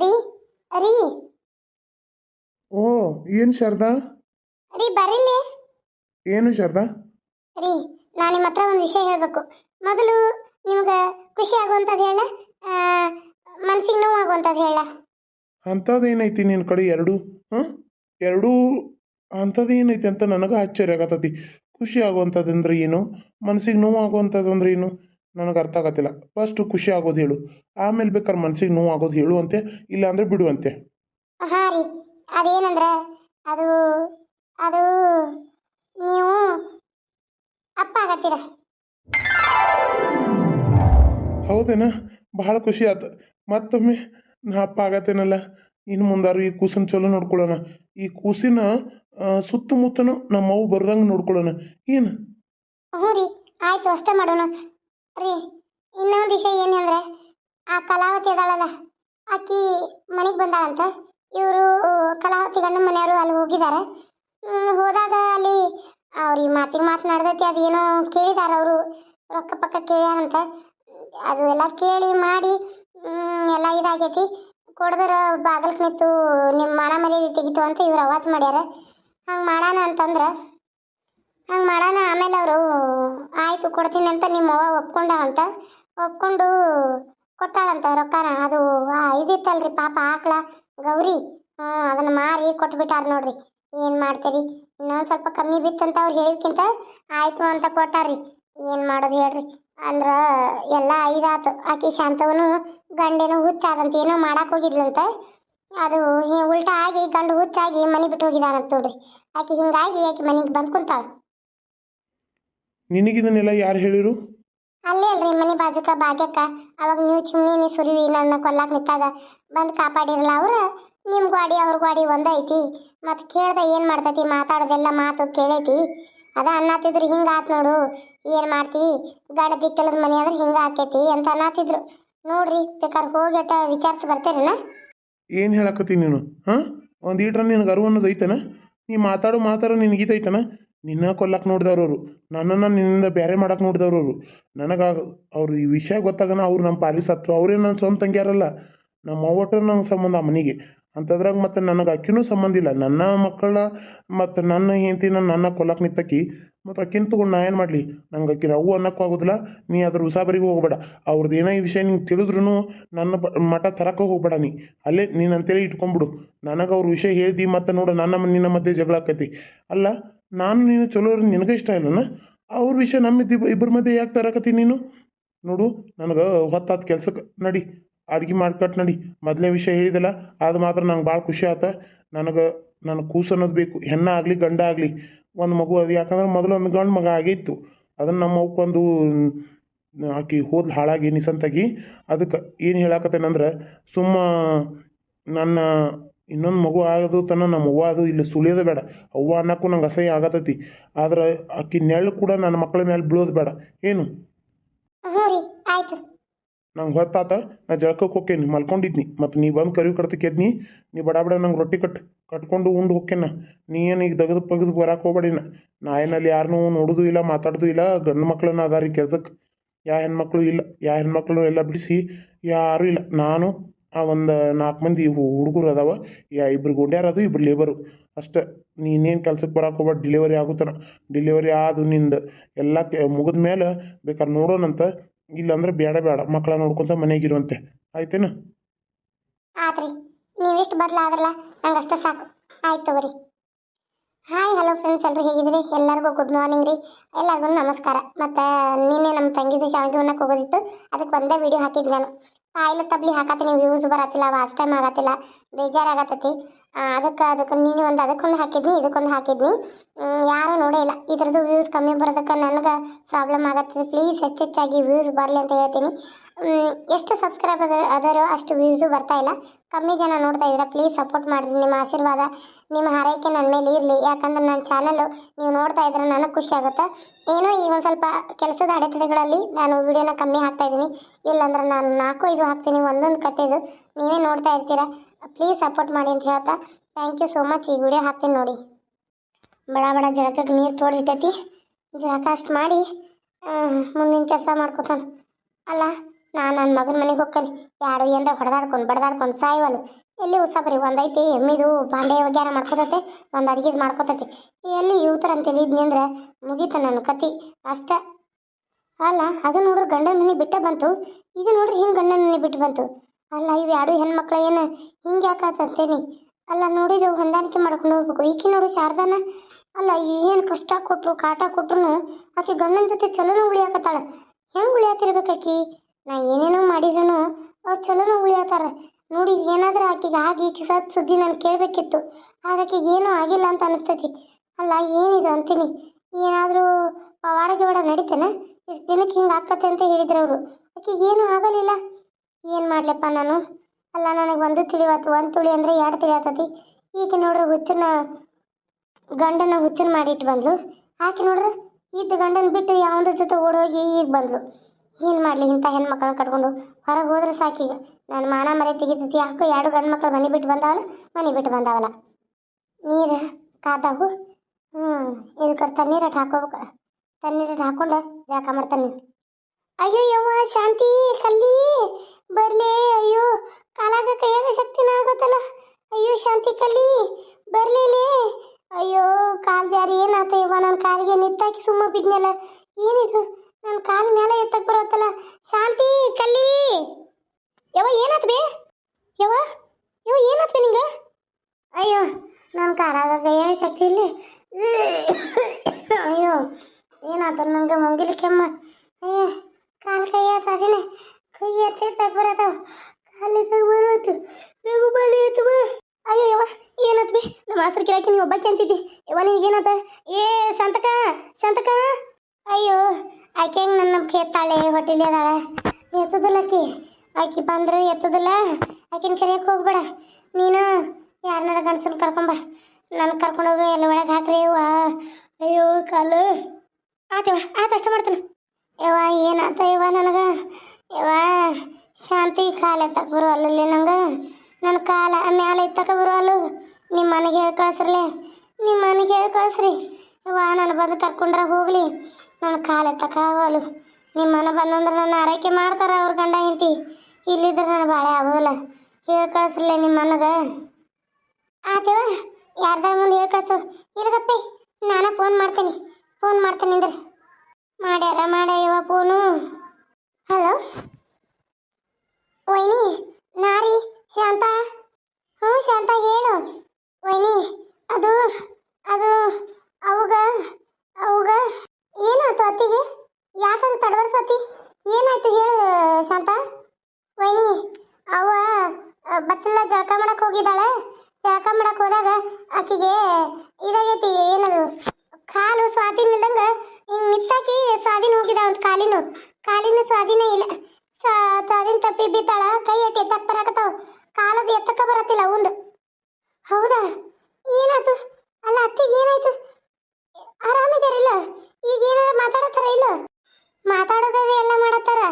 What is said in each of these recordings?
ರೀ ರೀ ಓ ಏನು ಶಾರದಾ? ರೀ ಬರೀಲಿ. ಏನು ಶಾರದಾ? ರೀ ನಾನು ನಿಮ್ಮ ಹತ್ರ ಒಂದು ವಿಷಯ ಹೇಳಬೇಕು. ಮೊದಲು ನಿಮ್ಗೆ ಖುಷಿ ಆಗುವಂಥದ್ದು ಹೇಳ ಮನ್ಸಿಗೆ ನೋವು ಆಗುವಂಥದ್ದು ಹೇಳ. ಅಂಥದ್ದು ಏನೈತಿ ನಿನ್ನ ಕಡೆ ಎರಡು? ಹಾಂ ಎರಡೂ ಅಂಥದ್ದು ಏನೈತಿ ಅಂತ ನನಗೆ ಆಶ್ಚರ್ಯ ಆಗತ್ತತಿ ಖುಷಿ ಆಗುವಂಥದ್ದು ಅಂದ್ರೆ ಏನು? ಮನಸ್ಸಿಗೆ ನೋವು ಆಗುವಂಥದ್ದು ಅಂದ್ರೆ ಏನು? ನನಗೆ ಅರ್ಥ ಆಗತ್ತಿಲ್ಲ. ಫಸ್ಟ್ ಖುಷಿ ಆಗೋದು ಹೇಳು. ಆಮೇಲೆ ಬೇಕಾದ್ರೆ ಮನಸ್ಸಿಗೆ ನೋವು ಆಗೋದು ಹೇಳು ಅಂತೆ ಇಲ್ಲ ಅಂದ್ರೆ ಬಿಡುವಂತೆ ಹಾಂ ರೀ ಅದೇನಂದ್ರೆ ಅದು ಅದು ನೀವು ಅಪ್ಪ ಆಗತ್ತೀರ? ಹೌದೇನ? ಬಹಳ ಖುಷಿ ಆಯ್ತು ಮತ್ತೊಮ್ಮೆ ನಾ ಅಪ್ಪ ಆಗತ್ತೇನಲ್ಲ? ಇನ್ನು ಮುಂದಾರು ಈ ಕೂಸನ್ ಚಲೋ ನೋಡ್ಕೊಳ್ಳೋಣ. ಈ ಕೂಸಿನ ಆ, ಸುತ್ತಮುತ್ತನೂ ನಮ್ಮ ಅವ್ವ ಬರ್ದಂಗೆ ನೋಡ್ಕೊಳ್ಳೋಣ. ಏನು? ಹ್ಞೂ ರೀ ಆಯಿತು ಅಷ್ಟೇ ಮಾಡೋಣ. ರೀ, ಇನ್ನೊಂದು ವಿಷಯ ಏನು ಅಂದರೆ ಆ ಕಲಾವತಿ ಅದಾಳಲ್ಲ ಆಕಿ ಮನೆಗೆ ಬಂದಾಳಂತ. ಇವರು ಕಲಾವತಿ ಗಂಡ ಮನೆಯವರು ಅಲ್ಲಿ ಹೋಗಿದ್ದಾರೆ ಹೋದಾಗ ಅಲ್ಲಿ ಅವ್ರಿಗೆ ಮಾತಿಗೆ ಮಾತನಾಡ್ದೈತಿ, ಅದೇನೋ ಕೇಳಿದಾರೆ ಅವರು. ರೊಕ್ಕ ಪಕ್ಕ ಕೇಳ್ಯಾರಂತ. ಅದು ಎಲ್ಲ ಕೇಳಿ ಮಾಡಿ ಎಲ್ಲ ಇದಾಗೈತಿ. ಕೊಡದ್ರ ಬಾಗಲ್ಕ್ ನಿಂತು ನಿಮ್ಮ ಮಾಡ ಮರ್ಯಾದೆ ತೆಗಿತು ಅಂತ ಇವ್ರು ಅವಾಜ್ ಮಾಡ್ಯಾರ. ಹಂಗೆ ಮಾಡೋಣ ಅಂತಂದ್ರೆ ಹಂಗೆ ಮಾಡೋಣ, ಆಮೇಲೆ ಅವರು ಆಯಿತು ಕೊಡ್ತೀನಿ ಅಂತ ನಿಮ್ಮ ಅವ್ವ ಒಪ್ಕೊಂಡಾಳಂತ ಒಪ್ಕೊಂಡು ಕೊಟ್ಟಾಳಂತ ರೊಕ್ಕನ. ಅದು ಇದಿತ್ತಲ್ರಿ ಪಾಪ ಆಕಳ ಗೌರಿ. ಅದನ್ನು ಮಾರಿ ಕೊಟ್ಬಿಟ್ಟಾರ ನೋಡ್ರಿ. ಏನು ಮಾಡ್ತೀರಿ? ಇನ್ನೊಂದು ಸ್ವಲ್ಪ ಕಮ್ಮಿ ಬಿತ್ತಂತ ಅವ್ರು ಹೇಳಿದ್ಕಿಂತ ಆಯಿತು ಅಂತ ಕೊಟ್ಟಾರ್ರಿ. ಏನು ಮಾಡೋದು ಹೇಳ್ರಿ? ಅಂದ್ರೆ ಎಲ್ಲ ಇದಾತು ಆಕೆ ಶಾಂತವನು ಗಂಡೇನೋ ಹುಚ್ಚಾದಂತ ಏನೋ ಮಾಡಕ್ಕೆ ಹೋಗಿದ್ಲಂತ. ಅದು ಉಲ್ಟಾ ಆಗಿ ಗಂಡು ಹುಚ್ಚಾಗಿ ಮನೆ ಬಿಟ್ಟು ಹೋಗಿದಾನಂತ ನೋಡ್ರಿ. ಆಕಿ ಹಿಂಗಾಗಿ ಆಕೆ ಮನೆಗೆ ಬಂದು ಕುಂತಾಳ. ನಿನಗಿದನ್ನೆಲ್ಲ ಯಾರು ಹೇಳಿರು? ಅಲ್ಲೇ ಅಲ್ರಿ ಮನೆ ಬಾಜುಕ ಭಾಗ್ಯಕ್ಕ. ಅವಾಗ ನೀವು ಚಿಮ್ನಿ ಸುರಿವಿ ನನ್ನ ಕೊಲ್ಲಾಕ್ ನಿಂತಾಗ. ಬಂದು ಕಾಪಾಡಿರಲ್ಲ ಅವ್ರ? ನಿಮ್ಮ ಗಾಡಿ ಅವ್ರ ಗಾಡಿ ಒಂದೈತಿ ಮತ್ತು ಕೇಳ್ದ ಏನು ಮಾಡ್ತೈತಿ ಮಾತಾಡೋದೆಲ್ಲ ಮಾತು ಕೇಳೈತಿ. ಅದ ಅನ್ನಾತಿದ್ರು ಹಿಂಗೆ ಆತ್ ನೋಡು. ಏನು ಮಾಡ್ತಿ? ಗಡ ದಿಕ್ಕಲದ ಮನೆ ಆದ್ರೆ ಹಿಂಗೆ ಆಕೈತಿ ಅಂತ ಅನ್ನಾತಿದ್ರು. ನೋಡ್ರಿ ಬೇಕಾದ್ರೆ ಹೋಗಟ್ಟ ವಿಚಾರಿಸಿ ಬರ್ತೀರನ? ಏನು ಹೇಳಕತ್ತಿ ನೀನು ಹಾಂ? ಒಂದು ಈಟ್ರ ನಿನಗೆ ಅರಿವು ಅನ್ನೋದು ಐತನ? ನೀ ಮಾತಾಡೋ ಮಾತಾಡೋ ನಿನಗೆ ಇದೈತನ ನಿನ್ನ ಕೊಲ್ಲಕ್ಕೆ ನೋಡಿದವ್ರು ಅವರು. ನನ್ನನ್ನು ನಿನ್ನಿಂದ ಬೇರೆ ಮಾಡಕ್ಕೆ ನೋಡಿದವ್ರು ಅವರು. ನನಗೆ ಅವ್ರು ಈ ವಿಷಯ ಗೊತ್ತಾಗನ ಅವ್ರು ನಮ್ಮ ಪಾಲಿ ಹತ್ರ ಅವರೇ ನನ್ನ ಸ್ವಂತ ತಂಗಿಯಾರಲ್ಲ. ನಮ್ಮ ಒಟ್ಟು ನಂಗೆ ಸಂಬಂಧ ಆ ಮನೆಗೆ. ಅಂಥದ್ರಾಗ ಮತ್ತು ನನಗೆ ಅಕ್ಕಿನೂ ಸಂಬಂಧ ಇಲ್ಲ. ನನ್ನ ಮಕ್ಕಳ ಮತ್ತು ನನ್ನ ಹೆಂಡತಿನ ನನ್ನ ಕೊಲ್ಲಕ್ಕೆ ನಿಂತಕ್ಕಿ ಮತ್ತು ಅಕ್ಕಿನ ತೊಗೊಂಡು ನಾ ಏನು ಮಾಡಲಿ? ನಂಗೆ ಅಕ್ಕಿನ ಅವು ಅನ್ನಕ್ಕೂ ಆಗೋದಿಲ್ಲ. ನೀ ಅದ್ರ ಉಸಾಬರಿಗೆ ಹೋಗ್ಬೇಡ. ಅವ್ರದ್ದು ಏನೋ ಈ ವಿಷಯ ನಿಂಗೆ ತಿಳಿದ್ರೂ ನನ್ನ ಮಠ ತರಕ್ಕೆ ಹೋಗ್ಬೇಡ ನೀ. ಅಲ್ಲೇ ನೀನು ಅಂತೇಳಿ ಇಟ್ಕೊಂಡ್ಬಿಡು. ನನಗೆ ಅವ್ರ ವಿಷಯ ಹೇಳ್ದಿ ಮತ್ತು ನೋಡು. ನನ್ನ ನಿನ್ನ ಮಧ್ಯೆ ಜಗಳ ಆಕೈತಿ. ಅಲ್ಲ ನಾನು ನೀನು ಚಲೋ ನಿನಗೆ ಇಷ್ಟ ಇಲ್ಲನ ಅವ್ರ ವಿಷಯ ನಮ್ಮ ಇದ್ದ ಇಬ್ಬರ ಮಧ್ಯೆ ಯಾಕೆ ತರಕತ್ತಿ ನೀನು? ನೋಡು, ನನಗೆ ಹೊತ್ತಾದ ಕೆಲ್ಸಕ್ಕೆ ನಡಿ, ಅಡ್ಗೆ ಮಾಡ್ಕಟ್ಟು ನಡಿ. ಮೊದಲೇ ವಿಷಯ ಹೇಳಿದಲ್ಲ ಅದು ಮಾತ್ರ ನಂಗೆ ಭಾಳ ಖುಷಿ ಆತ. ನನಗೆ ನನಗೆ ಕೂಸು ಅನ್ನೋದು ಬೇಕು, ಹೆಣ್ಣ ಆಗಲಿ, ಗಂಡ ಆಗಲಿ. ಒಂದು ಮಗು ಅದು, ಯಾಕಂದ್ರೆ ಮೊದಲು ಒಂದು ಗಂಡು ಮಗ ಆಗಿತ್ತು. ಅದನ್ನು ನಮ್ಮ ಅವ್ಕೊಂದು ಆಕಿ ಹೋದ್ಲು ಹಾಳಾಗಿ ನಿಸಂತಾಗಿ. ಅದಕ್ಕೆ ಏನು ಹೇಳಾಕತ್ತೇನಂದ್ರೆ, ಸುಮ್ಮ ನನ್ನ ಇನ್ನೊಂದು ಮಗು ಆಗೋದು ತನ ನಮ್ಮ ಅವ್ವ ಅದು ಇಲ್ಲಿ ಸುಳಿಯೋದು ಬೇಡ. ಅವ್ವ ಅನ್ನಕ್ಕೂ ನಂಗೆ ಅಸಹ್ಯ ಆಗತೈತಿ. ಆದ್ರೆ ಆಕಿ ನೆರಳು ಕೂಡ ನನ್ನ ಮಕ್ಕಳ ಮೇಲೆ ಬೀಳೋದು ಬೇಡ. ಏನು? ಹ್ಞೂ ರೀ ಆಯಿತು. ನಂಗೆ ಹೊತ್ತಾತ ನಾ ಜಳಕಕ್ಕೆ ಹೋಕ್ಕೇನಿ ಮಲ್ಕೊಂಡಿದ್ನಿ. ಮತ್ತು ನೀ ಬಂದು ಕರಿವು ಕಡ್ತಕ್ಕೆ ಎದ್ನಿ ನೀ ಬಡ ಬಡ ನಂಗೆ ರೊಟ್ಟಿ ಕಟ್ ಕಟ್ಕೊಂಡು ಉಂಡು ಹೋಕ್ಕೇನ. ನೀ ಏನು ಈಗ ತೆಗೆದು ಪಗದು ಬರಕ್ಕೆ ಹೋಗ್ಬೇಡಿನ. ನಾ ಏನಲ್ಲಿ ಯಾರನ್ನೂ ನೋಡೋದು ಇಲ್ಲ ಮಾತಾಡೋದು ಇಲ್ಲ ಗಂಡು ಮಕ್ಕಳನ್ನ ಅದಾರಿ ಕೆಲ್ಸಕ್ಕೆ ಯಾ ಹೆಣ್ಮಕ್ಳು ಇಲ್ಲ ಯಾ ಹೆಣ್ಮಕ್ಳು ಎಲ್ಲ ಬಿಡಿಸಿ ಯಾರೂ ಇಲ್ಲ. ನಾನು ಆ ಒಂದು ನಾಲ್ಕು ಮಂದಿ ಹುಡುಗರು ಅದಾವ. ಯಾ ಇಬ್ರು ಗುಂಡ್ಯಾರ ಅದು ಇಬ್ರು ಲೇಬರು ಅಷ್ಟೇ, ನೀನೇನು ಕೆಲ್ಸಕ್ಕೆ ಬರಕ್ಕೆ ಹೋಗ್ಬೇಡ ಡಿಲಿವರಿ ಆಗುತ್ತಾನ. ಡಿಲಿವರಿ ಆದು ನಿಂದು ಎಲ್ಲ ಮುಗಿದ ಮೇಲೆ ಬೇಕಾದ್ರೆ ನೋಡೋಣಂತ. ಇಲ್ಲಾಂದ್ರೆ ಬೇಡ ಬೇಡ ಮಕ್ಕಳ ನೋಡ್ಕೊತ ಮನೆಗಿರುವಂತೆ ಆಯ್ತೇನ? ಆತ್ರಿ, ನೀವಿಷ್ಟು ಬದಲಾದ್ರಲ್ಲ ನಂಗೆ ಅಷ್ಟೇ ಸಾಕು. ಆಯ್ತು ತಗೋರಿ. ಹಾಯ್ ಹಲೋ ಫ್ರೆಂಡ್ಸ್ ಎಲ್ಲರೂ ಹೇಗಿದ್ರಿ? ಎಲ್ಲರಿಗೂ ಗುಡ್ ಮಾರ್ನಿಂಗ್ ರೀ. ಎಲ್ಲರಿಗೂ ನಮಸ್ಕಾರ. ಮತ್ತು ನಿನ್ನೆ ನಮ್ಮ ತಂಗಿದು ಶಾವಿಗೆ ಹೋಗೋದಿತ್ತು. ಅದಕ್ಕೆ ಒಂದೇ ವಿಡಿಯೋ ಹಾಕಿದ್ದೆ ನಾನು. ಆಯಿಲ್ ತಬ್ಲಿ ಹಾಕತ್ತೀನಿ. ವ್ಯೂಸ್ ಬರತ್ತಿಲ್ಲ ವಾಚ್ ಟೈಮ್ ಆಗತ್ತಿಲ್ಲ. ಬೇಜಾರಾಗತ್ತೈತಿ. ಅದಕ್ಕೆ ಅದಕ್ಕೆ ನೀನು ಒಂದು ಅದಕ್ಕೊಂದು ಹಾಕಿದ್ನಿ, ಇದಕ್ಕೊಂದು ಹಾಕಿದ್ನಿ. ಯಾರೂ ನೋಡೇ ಇಲ್ಲ. ಇದ್ರದ್ದು ವ್ಯೂಸ್ ಕಮ್ಮಿ ಬರೋದಕ್ಕೆ ನನಗೆ ಪ್ರಾಬ್ಲಮ್ ಆಗತ್ತೆ ಪ್ಲೀಸ್ ಹೆಚ್ಚೆಚ್ಚಾಗಿ ವ್ಯೂಸ್ ಬರಲಿ ಅಂತ ಹೇಳ್ತೀನಿ. ಎಷ್ಟು ಸಬ್ಸ್ಕ್ರೈಬ್ ಅದ, ಅದರೋ ಅಷ್ಟು ವ್ಯೂಸು ಬರ್ತಾ ಇಲ್ಲ. ಕಮ್ಮಿ ಜನ ನೋಡ್ತಾ ಇದ್ದೀರಾ ಪ್ಲೀಸ್ ಸಪೋರ್ಟ್ ಮಾಡಿರಿ. ನಿಮ್ಮ ಆಶೀರ್ವಾದ, ನಿಮ್ಮ ಹಾರೈಕೆ ನನ್ನ ಮೇಲೆ ಇರಲಿ. ಯಾಕಂದ್ರೆ ನನ್ನ ಚಾನಲ್ಲು ನೀವು ನೋಡ್ತಾ ಇದ್ರೆ ನನಗೆ ಖುಷಿ ಆಗುತ್ತೆ. ಏನೋ ಈ ಒಂದು ಸ್ವಲ್ಪ ಕೆಲಸದ ಅಡೆತಡೆಗಳಲ್ಲಿ ನಾನು ವಿಡಿಯೋನ ಕಮ್ಮಿ ಹಾಕ್ತಾ ಇದ್ದೀನಿ. ಇಲ್ಲಾಂದ್ರೆ ನಾನು ನಾಲ್ಕು ಐದು ಹಾಕ್ತೀನಿ, ಒಂದೊಂದು ಕಥೆದು ನೀವೇ ನೋಡ್ತಾ ಇರ್ತೀರಾ? ಪ್ಲೀಸ್ ಸಪೋರ್ಟ್ ಮಾಡಿ ಅಂತ ಹೇಳ್ತಾ. ಥ್ಯಾಂಕ್ ಯು ಸೋ ಮಚ್ ಈ ವಿಡಿಯೋ ಹಾಕ್ತೀನಿ ನೋಡಿ. ಬಡ ಬಡ ಜಳಕಕ್ಕೆ ನೀರು ತೋಡಿಟ್ಟೈತಿ ಜಳಕ ಅಷ್ಟು ಮಾಡಿ ಮುಂದಿನ ಕೆಲಸ ಮಾಡ್ಕೊತಾನೆ. ಅಲ್ಲ, ನಾನು ನನ್ನ ಮಗನ ಮನೆಗೆ ಹೋಗ್ತಾನೆ. ಯಾರು ಏನಾರ ಹೊಡೆದಾಡ್ಕೊಂಡು ಬಡ್ದಾಡ್ಕೊಂಡು ಸಾಯಿವಲ್ಲು. ಎಲ್ಲಿ ಉಸಾಬರಿ? ಒಂದೈತಿ, ಎಮ್ಮಿದು, ಬಾಂಡೆ ಒಗ್ಯಾರ ಮಾಡ್ಕೊತೈತೆ, ಒಂದು ಅಡ್ಗೆದು ಮಾಡ್ಕೊತೈತಿ. ಎಲ್ಲಿ ಯೂತರ ಅಂತೇಳಿ ಇದ್ನಿಂದ್ರೆ ಮುಗೀತು ನನ್ನ ಕತಿ. ಅಷ್ಟ. ಅಲ್ಲ, ಅದು ನೋಡ್ರಿ ಗಂಡನ ಮನೆ ಬಿಟ್ಟ ಬಂತು. ಇದು ನೋಡ್ರಿ ಹಿಂಗೆ ಗಂಡನ ಮನೆ ಬಿಟ್ಟು ಬಂತು. ಅಲ್ಲ, ಇವು ಎರಡು ಹೆಣ್ಮಕ್ಳು ಏನು? ಹಿಂಗೆ ಯಾಕಾತಂತೇನಿ ಅಲ್ಲ ನೋಡಿರಿ ಹೊಂದಾಣಿಕೆ ಮಾಡ್ಕೊಂಡು ಹೋಗ್ಬೇಕು. ಈಕೆ ನೋಡು, ಶಾರದಾನ. ಅಲ್ಲ, ಏನು ಕಷ್ಟ ಕೊಟ್ಟರು ಕಾಟ ಕೊಟ್ರು ಆಕೆ ಗಂಡನ ಜೊತೆ ಚಲೋನು ಉಳಿಯಾಕತ್ತಾಳ. ಹೆಂಗೆ ಉಳಿಯಾತಿರ್ಬೇಕು ಆಕಿ? ನಾ ಏನೇನೋ ಮಾಡಿದ್ರು ಅವ್ರು ಚಲೋನು ಉಳಿಯಾತಾರ. ನೋಡಿ, ಏನಾದ್ರೂ ಆಕೆಗೆ ಆಗಿ ಈಕಿ ಸತ್ ಸುದ್ದಿ ನಾನು ಕೇಳಬೇಕಿತ್ತು. ಆದ್ರೆ ಆಕೆಗೆ ಏನೂ ಆಗಿಲ್ಲ ಅಂತ ಅನಿಸ್ತೈತಿ. ಅಲ್ಲ, ಏನಿದು ಅಂತೀನಿ? ಏನಾದರೂ ಪವಾಡ ಗಿವಾಡ ನಡೀತೇನ? ಇಷ್ಟು ದಿನಕ್ಕೆ ಹಿಂಗೆ ಆಕತ್ತೆ ಅಂತ ಹೇಳಿದ್ರು ಅವರು. ಆಕೆಗೆ ಏನೂ ಆಗಲಿಲ್ಲ. ಏನು ಮಾಡ್ಲಪ್ಪ ನಾನು? ಅಲ್ಲ, ನನಗೆ ಒಂದು ತಿಳಿವತ್ತು ಒಂದು ತುಳಿ ಅಂದರೆ ಎರಡು ಆತತಿ ಈಗ ನೋಡ್ರಿ ಹುಚ್ಚನ ಗಂಡನ ಹುಚ್ಚನ ಮಾಡಿಟ್ಟು ಬಂದ್ಲು. ಆಕೆ ನೋಡ್ರಿ ಇದ್ದ ಗಂಡನ ಬಿಟ್ಟು ಯಾವಂದ್ರ ಜೊತೆ ಓಡೋಗಿ ಈಗ ಬಂದ್ಲು. ಏನು ಮಾಡಲಿ ಇಂಥ ಹೆಣ್ಮಕ್ಳನ್ನ ಕಟ್ಕೊಂಡು ಹೊರಗೆ ಹೋದ್ರೆ ಸಾಕೀಗ ನಾನು ಮಾನ ಮರೆ ತೆಗಿತೈತಿ, ಯಾಕೋ ಎರಡು ಗಂಡು ಮಕ್ಳು ಮನೆ ಬಿಟ್ಟು ಬಂದಾವಲ್ಲ, ಮನೆ ಬಿಟ್ಟು ಬಂದಾವಲ್ಲ. ನೀರು ಕಾದಾವು ಹ್ಞೂ ಕಡೆ ತಣ್ಣೀರಟ್ಟು ಹಾಕೋಬೇಕು. ತಣ್ಣೀರಟ್ಟು ಹಾಕೊಂಡು ಜಾಕ ಮಾಡ್ತಾನೆ ಅಯ್ಯೋ ಯವ್ವ ಶಾಂತಿ, ಕಲ್ಲಿ, ಬರ್ಲಿ, ಅಯ್ಯೋ, ಕಾಲಾಗ ಕೈಯಾಗ ಶಕ್ತಿನ ಆಗೋತಲ್ಲ ಅಯ್ಯೋ, ಶಾಂತಿ, ಕಲ್ಲಿ ಬರ್ಲಿಲಿ ಅಯ್ಯೋ, ಕಾಲ್ ಜಾರಿ ಏನಾತ ಯವ್ವ ನನ್ನ ಕಾಲಿಗೆ ನಿತ್ತಾಕಿ ಸುಮ್ಮ ಬಿದ್ನಲ್ಲ ಏನಿದು? ನನ್ನ ಕಾಲ ಮೇಲೆ ಎತ್ತಕ್ಕೆ ಬರುತ್ತಲ್ಲ ಶಾಂತಿ, ಕಲ್ಲಿ. ಯವ್ವ, ಏನಾತ ಬೇ? ಯವ್ವ ಯವ್ವ, ಏನಾತ ನಿಂಗೆ? ಅಯ್ಯೋ ನನ್ನ ಕಾಲಾಗ ಕೈಯಾಗ ಶಕ್ತಿ ಇಲ್ಲಿ. ಅಯ್ಯೋ, ಏನಾತ? ನಂಗೆ ಮುಂಗಿಲಿ ಕೆಮ್ಮ. ಅಯ್ಯ ಕಾಲು ಕೈಯ ಸಾದಿನ ಕೈ ಎತ್ತ ಬರತಾವ ಕಾಲಿಗೆ ಬರೋದು ಬಲಿ ಆಯ್ತು ಅಯ್ಯೋ ಯವ್ವ, ಏನತ್ ಬಿ? ನಮ್ಮ ಹಸ್ರು ಕಿರಾಕಿ ನೀವು ಒಬ್ಬಕ್ಕೆ ಅಂತಿದ್ದಿ. ಯವ್ವ, ನಿನಗೆ ಏನತ್ತ ಏ, ಶಾಂತಕ ಶಾಂತಕ. ಅಯ್ಯೋ, ಆಕೆ ಹೆಂಗೆ ನನ್ನ ಕೆತ್ತಾಳೆ ಹೊಟ್ಟೆಲಿ ಅದಾಳ. ಎತ್ತದಿಲ್ಲ ಆಕಿ. ಆಕಿ ಬಂದ್ರೆ ಎತ್ತದಿಲ್ಲ. ಆಕಿನ ಕರೆಯಕ್ಕೆ ಹೋಗ್ಬೇಡ. ನೀನು ಯಾರನ್ನಾರ ಗಂಡಸನ್ ಕರ್ಕೊಂಬ ನನ್ನ ಕರ್ಕೊಂಡೋಗಿ ಎಲ್ಲ ಒಳಗೆ ಹಾಕ್ರಿ ಅಯ್ಯೋ, ಕಾಲು. ಆತವ ಆತ ಅಷ್ಟು ಮಾಡ್ತಾನೆ. ಯವ್ವ, ಏನಾತ ಯವ್ವ ನನಗೆ? ಯವ್ವ, ಶಾಂತಿ ಕಾಲ ಎತ್ತಕ ಬರುವಲ್ಲ ನಂಗೆ. ನನ್ನ ಕಾಲ ಮ್ಯಾಲೆ ಎತ್ತಕ ಬರುವಲ್ಲು ನಿಮ್ಮ ಮನೆಗೆ ಹೇಳಿ ಕಳಿಸ್ರಲೆ. ನಿಮ್ಮ ಮನೆಗೆ ಹೇಳಿ ಕಳ್ಸ್ರಿ. ಯವ್ವ, ನಾನು ಬಂದು ಕರ್ಕೊಂಡ್ರೆ ಹೋಗಲಿ. ನನ್ನ ಕಾಲ ಎತ್ತಕ್ಕಾಗವಲ್ಲು ನಿಮ್ಮ ಮನೆ ಬಂದಂದ್ರೆ ನನ್ನ ಆರೈಕೆ ಮಾಡ್ತಾರೆ ಅವ್ರ ಗಂಡ ಹೆಂಡತಿ. ಇಲ್ಲಿದ್ರೆ ನಾನು ಬಾಳೆ ಆಗೋದಿಲ್ಲ. ಹೇಳಿ ಕಳಿಸ್ರಲೆ ನಿಮ್ಮ ಮನೆಗೆ. ಆತವ ಯಾರ್ದಾರ ಮುಂದೆ ಹೇಳಿ ಕಳಿಸು. ಇರಗಪ್ಪಿ, ನಾನು ಫೋನ್ ಮಾಡ್ತೀನಿ. ಫೋನ್ ಮಾಡ್ತೀನಿ ಅಂದ್ರೆ. ಮಾಡ್ಯಾರ, ಮಾಡ್ಯವ ಫೋನು ಹಲೋ? ವೈನಿ ನಾರಿ ಶಾಂತ. ಹ್ಞೂ ಶಾಂತ, ಹೇಳು. ವೈನಿ, ಅದು ಅದು, ಅವಾಗ ಅವಾಗ. ಏನಾಯ್ತು ಅತ್ತಿಗೆ? ಯಾಕಂತ ತಡವರ್ಸತಿ ಏನಾಯ್ತು ಹೇಳು, ಶಾಂತ. ವೈನಿ, ಅವ ಬಚ್ಚಲ ಜಳಕ ಮಾಡಕ್ಕೆ ಹೋಗಿದ್ದಾಳೆ. ಜಳಕ ಮಾಡಕ್ಕೆ ಹೋದಾಗ ಆಕಿಗೆ ಇದಾಗೈತಿ, ಏನದು? ಕಾಲು ಮಿತ್ತಾಕಿ ಸ್ವಾಧೀನ ಹೋಗಿದ ಅಂತ ಕಾಲಿನು. ಕಾಲಿನ ಸ್ವಾಧೀನ ಇಲ್ಲ. ಸ್ವಾ- ಸ್ವಾಧೀನ ತಪ್ಪಿ ಬಿದ್ದಾಳ. ಕೈ ಎಟ್ಟಿ ಎತ್ತಕ್ ಬರಾಕತ್ತಾವ. ಕಾಲದು ಎತ್ತಕ್ಕ ಬರತ್ತಿಲ್ಲ ಅವಂದು ಹೌದಾ? ಏನಾಯ್ತು? ಅಲ್ಲ, ಅತ್ತಿಗೆ ಏನಾಯ್ತು? ಆರಾಮಿದಾರಿಲ್ಲ? ಈಗ ಏನಾರ ಮಾತಾಡತ್ತಾರ ಇಲ್ಲ? ಮಾತಾಡೋದೇ ಎಲ್ಲ ಮಾಡತ್ತಾರ?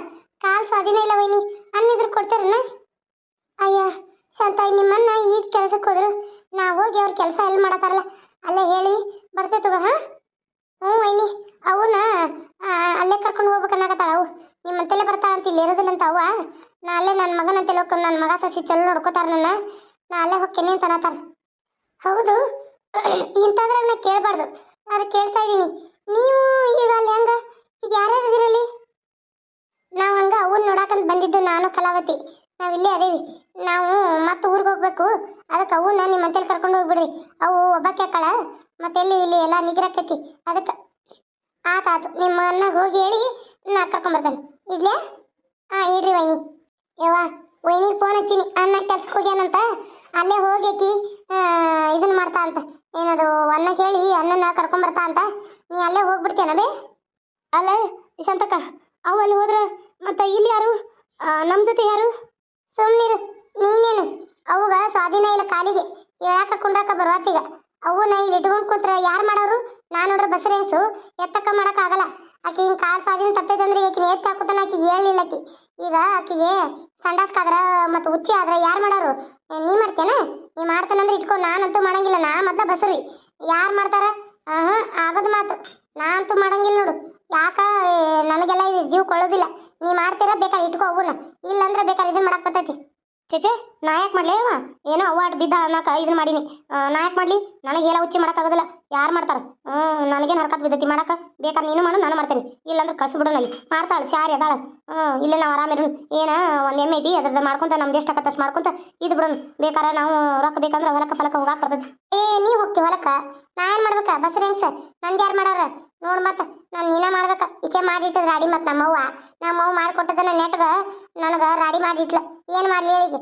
ಕಾಲ್ ಸ್ವಾಧೀನ ಇಲ್ಲ ವೈನಿ. ಅನ್ನಿದ್ರು ಕೊಡ್ತಾರನ? ಅಯ್ಯ ಶಾಂತ ನಿಮ್ಮನ್ನ ಈಗ ಕೆಲ್ಸಕ್ಕೆ ಹೋದ್ರು. ನಾವು ಹೋಗಿ ಅವ್ರ ಕೆಲಸ ಎಲ್ಲಿ ಮಾಡತ್ತಾರಲ್ಲ. ಅಲ್ಲೇ ಹೇಳಿ ಬರ್ತೇ ತಗೋ, ಹಾ ಹ್ಞೂ ವೈನಿ ಅವನ್ನ ಆ, ಅಲ್ಲೇ ಕರ್ಕೊಂಡು ಹೋಗ್ಬೇಕನ್ನಾಗತ್ತಾಳ ಅವು ನಿಮ್ಮಂತೆಲ್ಲೇ ಬರ್ತಾಳ ಅಂತ ಇಲ್ಲಿ ಇರೋದಿಲ್ಲ ಅಂತ ಅವ್ವ ನಾ ಅಲ್ಲೇ ನನ್ನ ಮಗನಂತೆಲ್ಲ ಹೋಗ್ಕೊಂಡು ನನ್ನ ಚಲ್ ನೋಡ್ಕೋತಾರ ನನ್ನ. ನಾ ಅಲ್ಲೇ ಹೋಗ್ತೀನಿ ಅಂತ ಅನ್ನತ್ತಾರ ಹೌದು. ಇಂಥದ್ರಾಗ ನಾ ಕೇಳಬಾರ್ದು. ಅದು ಕೇಳ್ತಾ ಇದ್ದೀನಿ. ನೀವು ಈಗ ಅಲ್ಲಿ ಹೆಂಗ, ಈಗ ಯಾರ್ಯಾರು ಇದ್ದೀರಲ್ಲಿ ನಾವು ಹಂಗೆ ಅವ್ನ ನೋಡಾಕಂತ ಬಂದಿದ್ದು ನಾನು ಕಲಾವತಿ. ನಾವು ಇಲ್ಲೇ ಅದೇವಿ. ನಾವು ಮತ್ತೆ ಊರಿಗೆ ಹೋಗ್ಬೇಕು. ಅದಕ್ಕೆ ಅವನ್ನ ನಿಮ್ಮ ಮತ್ತೇಲಿ ಕರ್ಕೊಂಡು ಹೋಗ್ಬಿಡ್ರಿ. ಅವು ಒಬ್ಬಕ್ಕೆ ಕಳ ಮತ್ತೆ ಎಲ್ಲಿ ಇಲ್ಲಿ ಎಲ್ಲ ನಿಗ್ರಾಕೈತಿ ಅದಕ್ಕೆ ಆತಾತು ನಿಮ್ಮ ಅಣ್ಣಗೆ ಹೋಗಿ ಹೇಳಿ ನಾ ಕರ್ಕೊಂಬರ್ತೇನೆ ಇಡ್ಲೇ? ಹಾಂ, ಇಡ್ರಿ ವೈನಿ. ಯವ್ವ. ವೈನಿಗೆ ಫೋನ್ ಹಚ್ಚೀನಿ, ಅಣ್ಣ ಕೆಲ್ಸಕ್ಕೆ ಹೋಗ್ಯಾನಂತ. ಅಲ್ಲೇ ಹೋಗೇಕಿ ಇದನ್ನ ಮಾಡ್ತಾ ಅಂತ. ಏನದು, ಅಣ್ಣ ಹೇಳಿ ಅಣ್ಣನ ಕರ್ಕೊಂಬರ್ತಾ ಅಂತ. ನೀ ಅಲ್ಲೇ ಹೋಗ್ಬಿಡ್ತೇನ ಬೇ? ಅಲ್ಲ, ಶಾಂತಕ್ಕ, ಅವು ಅಲ್ಲಿ ಹೋದ್ರೆ, ಮತ್ತೆ ಇಲ್ಲಿ ಯಾರು? ನಮ್ಮ ಜೊತೆ ಯಾರು? ಸುಮ್ಮನಿರು ನೀನೇನು? ಅವಾಗ ಸ್ವಾಧೀನ ಇಲ್ಲ ಕಾಲಿಗೆ. ಹೇಳಾಕ ಕುಂಡ್ರಾಕ ಬರುವತ್ತೀಗ. ಅವು ನಾ ಇಲ್ಲಿ ಇಟ್ಕೊಂಡು ಕೂತ್ರ, ಯಾರು ಮಾಡೋರು? ನಾನು ನೋಡ್ರೆ ಬಸರೇನ್ಸು. ಎತ್ತಕ್ಕ ಮಾಡಕ್ ಆಗಲ್ಲ. ಆಕಿ ಹಿಂಗೆ ಕಾಲು ಸಾಧಿನ ತಪ್ಪೈತಂದ್ರೆ ಆಕಿನ ಎತ್ತಿ ಹಾಕುತ್ತಾನ ಆಕಿಗೆ ಹೇಳಿಲ್ಲ ಆಕಿ. ಈಗ ಆಕಿಗೆ ಸಂಡಾಸ್ಕಾದ್ರ ಮತ್ತು ಉಚ್ಚಿ ಆದ್ರೆ ಯಾರು ಮಾಡೋರು? ನೀ ಮಾಡ್ತೇನ? ನೀ ಮಾಡ್ತಾನಂದ್ರೆ ಇಟ್ಕೊಂಡು ನಾನಂತೂ ಮಾಡಂಗಿಲ್ಲ, ನಾ ಮೊದ್ಲ ಬಸರಿ. ಯಾರು ಮಾಡ್ತಾರ? ಆಹಾ, ಆಗದ ಮಾತು. ನಾ ಅಂತೂ ಮಾಡಂಗಿಲ್ಲ ನೋಡು. ಯಾಕ? ನನಗೆಲ್ಲ ಜೀವ ಕೊಳ್ಳೋದಿಲ್ಲ. ನೀ ಮಾಡ್ತೀರ ಬೇಕಾದ್ರೆ ಇಟ್ಕೋ ಹೋಗೋಣ ಇಲ್ಲಂದ್ರೆ ಬೇಕಾದ್ರೆ ಇದನ್ನ ಮಾಡಕ್ಕೆ ಬರ್ತೈತಿ. ಚೇಚೆ, ನಾ ಯಾಕೆ ಮಾಡ್ಲಿ ಅವ? ಏನೋ ಅವಾರ್ಡ್ ಬಿದ್ದ ಅನ್ನಕ ಇದನ್ನ ಮಾಡೀನಿ. ನಾ ಯಾಕೆ ಮಾಡ್ಲಿ? ನನಗೆ ಎಲ್ಲ ಉಚ್ಚಿ ಮಾಡೋಕ್ಕಾಗೋದಿಲ್ಲ ಯಾರು ಮಾಡ್ತಾರ? ಹ್ಞೂ ನನಗೇನು ಹರ್ಕತ್ ಬಿದ್ದೈತಿ ಮಾಡಕ. ಬೇಕಾದ್ರೆ ನೀನು ಮಾಡು, ನಾನು ಮಾಡ್ತೇನೆ. ಇಲ್ಲಾಂದ್ರೆ ಕಳ್ಸಿಬಿಡು ನಲ್ಲಿ ಮಾಡ್ತಾಳೆ, ಶಾರಿ ಅದಾಳ. ಹ್ಞೂ ಇಲ್ಲ ನಾವು ಆರಾಮಿರು ಏನ, ಒಂದು ಎಮ್ಮೆ ಐತಿ ಅದ್ರದ್ದು ಮಾಡ್ಕೊಂತ, ನಮ್ದು ಎಷ್ಟು ಆಕತ್ತಷ್ಟು ಮಾಡ್ಕೊಂತ ಇದು ಬಿಡೋಣ. ಬೇಕಾರೆ ನಾವು ರೊಕ್ಕ ಬೇಕಂದ್ರೆ ಹೊಲಕ್ಕೆ ಫಲಕ ಹೋಗಾಕ್ ಬರ್ತದೆ ಏ ನೀ ಹೋಗ್ತಿ ಹೊಲಕ್ಕ? ನಾ ಏನು ಮಾಡ್ಬೇಕ? ಬಸ್ರಿ ಹೆಂಗ್ ಸರ್? ನಂದು ಯಾರು ಮಾಡಾರ ನೋಡ್ ಮತ್ತ ನಾನು ನೀನೇ ಮಾಡ್ಬೇಕ. ಈಕೆ ಮಾಡಿಟ್ಟದ ರಾಡಿ ಮತ್ತ ನಮ್ಮವ್ವ. ನಮ್ಮವ್ವ ಮಾಡ್ಕೊಟ್ಟದನ್ನ ನೆಟ್ಗ ನನಗ ರಾಡಿ ಮಾಡಿಟ್ಲ. ಏನ್ ಮಾಡ್ಲಿ ಈಗ?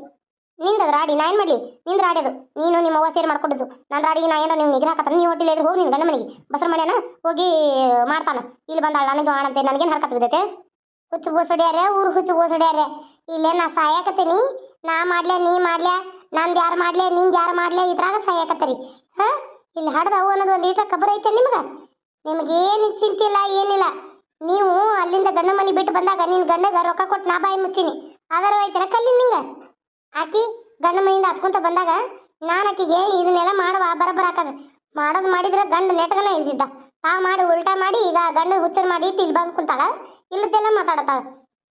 ನಿಂದದ ರಾಡಿ, ನಾ ಏನ್ ಮಾಡ್ಲಿ? ನಿಂದ ರಾಡಿ ಅದು ನೀನು ನಿಮ್ಮ ಅವ್ವ ಸೇರಿ ಮಾಡ್ಕೊಟ್ಟಿದ್ದು ನನ್ನ ರಾಡಿಗೆ ನಾ ಏನಾರ ನೀವು ನಿಗ್ರಹ ಹಾಕತ್ತ ನೀವು ಹೊಟ್ಟಿಲ್ಲ ಹೋಗಿ ನಿನ್ ಗಂಡ ಮನೆಗೆ. ಬಸರ ಮಾಡ್ಯಾನ ಹೋಗಿ ಮಾಡ್ತಾನ. ಇಲ್ಲಿ ಬಂದಾಳ, ನನಗೆ ಮಾಡಂತೆ ನನಗೇನು ಹರ್ಕತ್ ಬಿದ್ದೈತೆ? ಹುಚ್ಚು ಬೋಸಡ್ಯಾರೆ, ಊರು ಹುಚ್ಚು ಬೋಸಡ್ಯಾರೆ. ಇಲ್ಲೇ ನಾ ಸಾಯಕತ್ತೀನಿ. ನಾ ಮಾಡ್ಲೆ ನೀ ಮಾಡ್ಲೆ ನಂದು ಯಾರು ಮಾಡ್ಲೆ ನಿಂದು ಯಾರು ಮಾಡ್ಲೆ ಇದ್ರಾಗ ಸಾಯಕತ್ತರಿ. ಹಾ? ಇಲ್ಲಿ ಹಡ್ದವು ಅನ್ನೋದು ಒಂದು ಈಟ ಕಬ್ಬರ್ ಐತೆ ನಿಮ್ಗೆ? ನಿಮ್ಗೇನು ಚಿಂತಿಲ್ಲ, ಏನಿಲ್ಲ. ನೀವು ಅಲ್ಲಿಂದ ಗಂಡ ಮನೆ ಬಿಟ್ಟು ಬಂದಾಗ ನಿನ್ನ ಗಂಡಗ ರೊಕ್ಕ ಕೊಟ್ಟು ನಾ ಬಾಯಿ ಮುಚ್ಚಿನಿ. ಅದರ ಹೋಯ್ತಿರ ಕಲ್ಲಿ ನಿಂಗೆ? ಆಕಿ ಗಂಡ ಮನೆಯಿಂದ ಹತ್ಕೊಂತ ಬಂದಾಗ ನಾನು ಆಕಿಗೆ ಇದನ್ನೆಲ್ಲ ಮಾಡುವ ಬರಬರ ಹಾಕದ ಮಾಡೋದು ಮಾಡಿದ್ರೆ ಗಂಡ ನೆಟ್ಗನ ಇದ್ದಿದ್ದ ಆ ಮಾಡಿ ಉಲ್ಟಾ ಮಾಡಿ ಈಗ ಗಂಡ ಹುಚ್ಚರ್ ಮಾಡಿ ಇಟ್ಟು ಇಲ್ಲಿ ಬಂದು ಕುಂತಾಳ. ಇಲ್ಲದೆಲ್ಲ ಮಾತಾಡತಾಳ.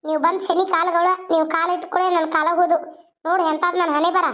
ನೀವು ಬಂದು ಶನಿ ಕಾಲಗಳ, ನೀವು ಕಾಲು ಇಟ್ಕೊಳ್ಳೆ ನನ್ನ ಕಾಲಾಗೋದು ನೋಡಿ ಎಂಥದ್ದು ನನ್ನ ಹಣೆ ಬರ.